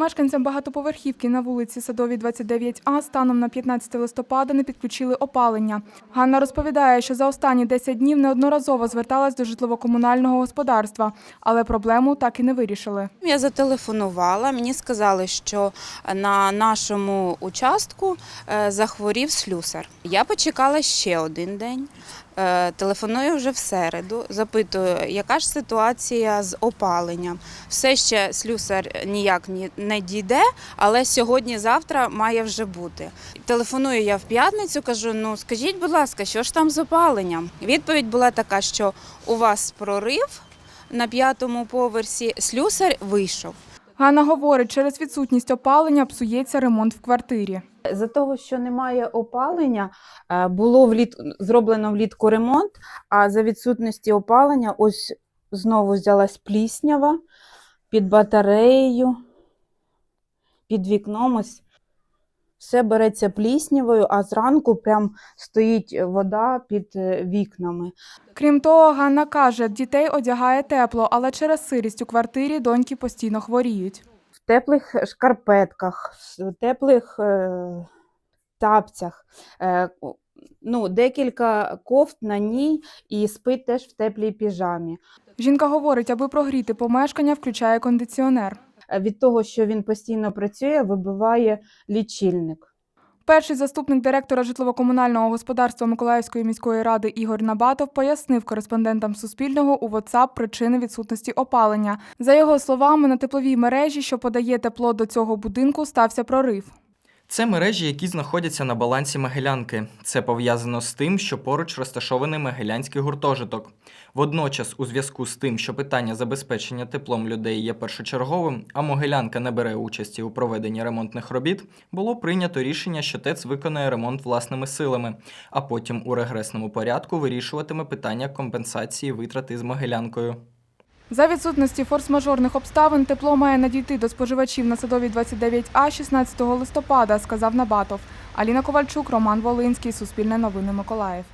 Мешканцям багатоповерхівки на вулиці Садовій 29А станом на 15 листопада не підключили опалення. Ганна розповідає, що за останні 10 днів неодноразово зверталась до житлово-комунального господарства, але проблему так і не вирішили. Я зателефонувала, мені сказали, що на нашому участку е, захворів слюсар. Я почекала ще один день. Е, Телефоную вже в середу, запитую, яка ж ситуація з опаленням. Все ще слюсар ніяк ні- не дійде, але сьогодні-завтра має вже бути. Телефоную я в п'ятницю, кажу: ну скажіть, будь ласка, що ж там з опаленням? Відповідь була така, що у вас прорив на п'ятому поверсі, слюсар вийшов. Ганна говорить, через відсутність опалення псується ремонт в квартирі. За того, що немає опалення, е, було вліт... зроблено влітку ремонт, а за відсутності опалення ось знову взялась пліснява під батареєю, під вікном. Ось все береться пліснявою, а зранку прям стоїть вода під е, вікнами. Крім того, Ганна каже, дітей одягає тепло, але через сирість у квартирі доньки постійно хворіють. в теплих шкарпетках, в теплих е, тапцях. Е, ну, декілька кофт на ній і спить теж в теплій піжамі. Жінка говорить, аби прогріти помешкання, включає кондиціонер. Е, Від того, що він постійно працює, вибиває лічильник. Перший заступник директора житлово-комунального господарства Миколаївської міської ради Ігор Набатов пояснив кореспондентам Суспільного у WhatsApp причини відсутності опалення. За його словами, на тепловій мережі, що подає тепло до цього будинку, стався прорив. Це мережі, які знаходяться на балансі Могилянки. Це пов'язано з тим, що поруч розташований Могилянський гуртожиток. Водночас, у зв'язку з тим, що питання забезпечення теплом людей є першочерговим, а Могилянка не бере участі у проведенні ремонтних робіт, було прийнято рішення, що ТЕЦ виконає ремонт власними силами, а потім у регресному порядку вирішуватиме питання компенсації витрат із Могилянкою. За відсутності форс-мажорних обставин тепло має надійти до споживачів на садовій 29А 16 листопада, сказав Набатов. Аліна Ковальчук, Роман Волинський, Суспільне новини Миколаїв.